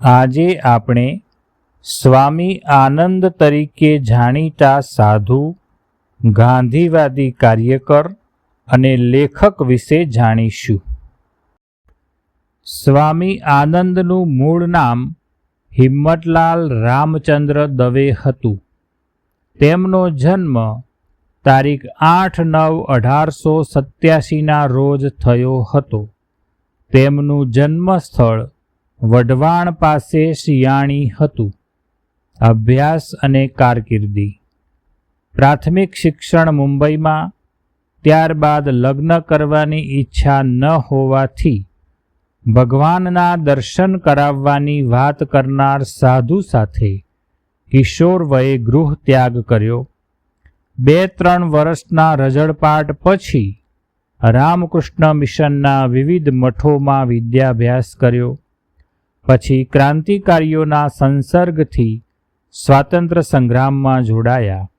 આજે આપણે સ્વામી આનંદ તરીકે જાણીતા સાધુ, ગાંધીવાદી કાર્યકર અને લેખક વિશે જાણીશું. સ્વામી આનંદનું મૂળ નામ હિંમતલાલ રામચંદ્ર દવે હતું. તેમનો જન્મ તારીખ આઠ નવ અઢારસો સત્યાસીના રોજ થયો હતો. તેમનું જન્મસ્થળ વઢવાણ પાસે શિયાણી હતું. અભ્યાસ અને કારકિર્દી. પ્રાથમિક શિક્ષણ મુંબઈમાં, ત્યારબાદ લગ્ન કરવાની ઈચ્છા ન હોવાથી, ભગવાનના દર્શન કરાવવાની વાત કરનાર સાધુ સાથે કિશોર વયે ગૃહ ત્યાગ કર્યો. બે ત્રણ વર્ષના રજળપાટ પછી રામકૃષ્ણ મિશનના વિવિધ મઠોમાં વિદ્યાભ્યાસ કર્યો. પછી ક્રાંતિકારીઓના સંસર્ગથી સ્વાતંત્ર્ય સંગ્રામમાં જોડાયા.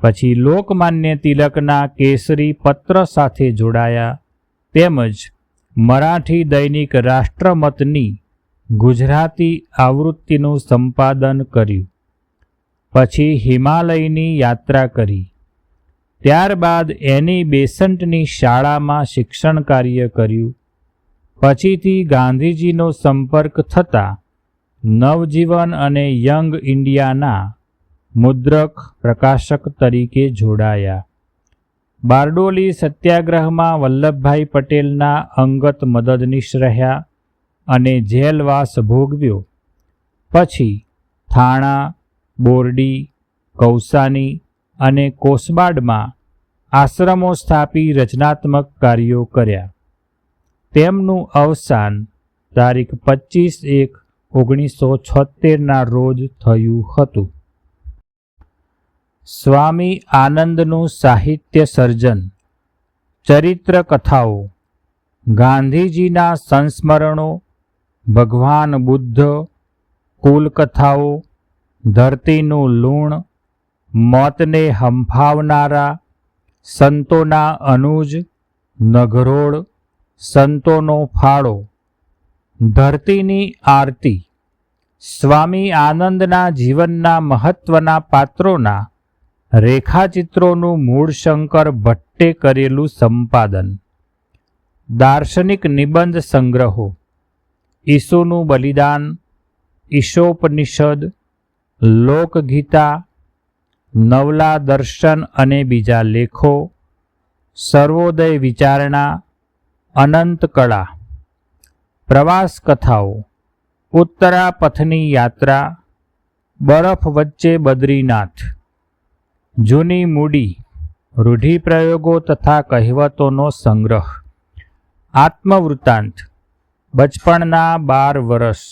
પછી લોકમાન્ય તિલકના કેસરી પત્ર સાથે જોડાયા તેમજ મરાઠી દૈનિક રાષ્ટ્રમતની ગુજરાતી આવૃત્તિનું સંપાદન કર્યું. પછી હિમાલયની યાત્રા કરી. ત્યારબાદ એની બેસન્ટની શાળામાં શિક્ષણ કાર્ય કર્યું. પછીથી ગાંધીજીનો સંપર્ક થતાં નવજીવન અને યંગ ઇન્ડિયાના મુદ્રક પ્રકાશક તરીકે જોડાયા. બારડોલી સત્યાગ્રહમાં વલ્લભભાઈ પટેલના અંગત મદદનીશ રહ્યા અને જેલવાસ ભોગવ્યો. પછી થાણા, બોરડી, કૌસાની અને કોસબાડમાં આશ્રમો સ્થાપી રચનાત્મક કાર્યો કર્યા. તેમનું અવસાન તારીખ પચીસ એક ઓગણીસો છોતેરના રોજ થયું હતું. સ્વામી આનંદનું સાહિત્ય સર્જન, ચરિત્ર કથાઓ, ગાંધીજીના સંસ્મરણો, ભગવાન બુદ્ધ, કુલકથાઓ, ધરતીનું લૂણ, મોતને હંફાવનારા સંતોના અનુજ નઘરોળ સંતોનો ફાળો. ધરતીની આરતી. સ્વામી આનંદના જીવનના મહત્વના પાત્રોના રેખાચિત્રોનું મૂળશંકર ભટ્ટે કરેલું સંપાદન. દાર્શનિક નિબંધ સંગ્રહો. ઈસુનું બલિદાન, ઈશોપનિષદ, લોકગીતા, નવલા દર્શન અને બીજા લેખો, સર્વોદય વિચારણા અનંત કળા, પ્રવાસ કથાઓ ઉત્તરા પથની યાત્રા, બરફ વચ્ચે બદ્રીનાથ, જૂની મૂડી, રૂઢિપ્રયોગો તથા કહેવતોનો સંગ્રહ આત્મવૃત્તાંત બચપણના બાર વર્ષ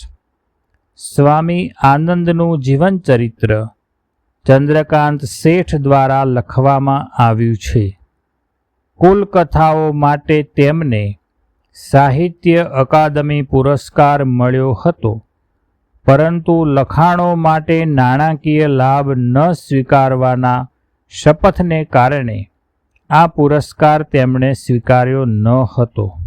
સ્વામી આનંદનું જીવનચરિત્ર, ચંદ્રકાંત શેઠ દ્વારા લખવામાં આવ્યું છે. કુલ કથાઓ માટે તેમને સાહિત્ય અકાદમી પુરસ્કાર મળ્યો હતો. પરંતુ લખાણો માટે નાણાકીય લાભ ન સ્વીકારવાના શપથને કારણે આ પુરસ્કાર તેમણે સ્વીકાર્યો ન હતો.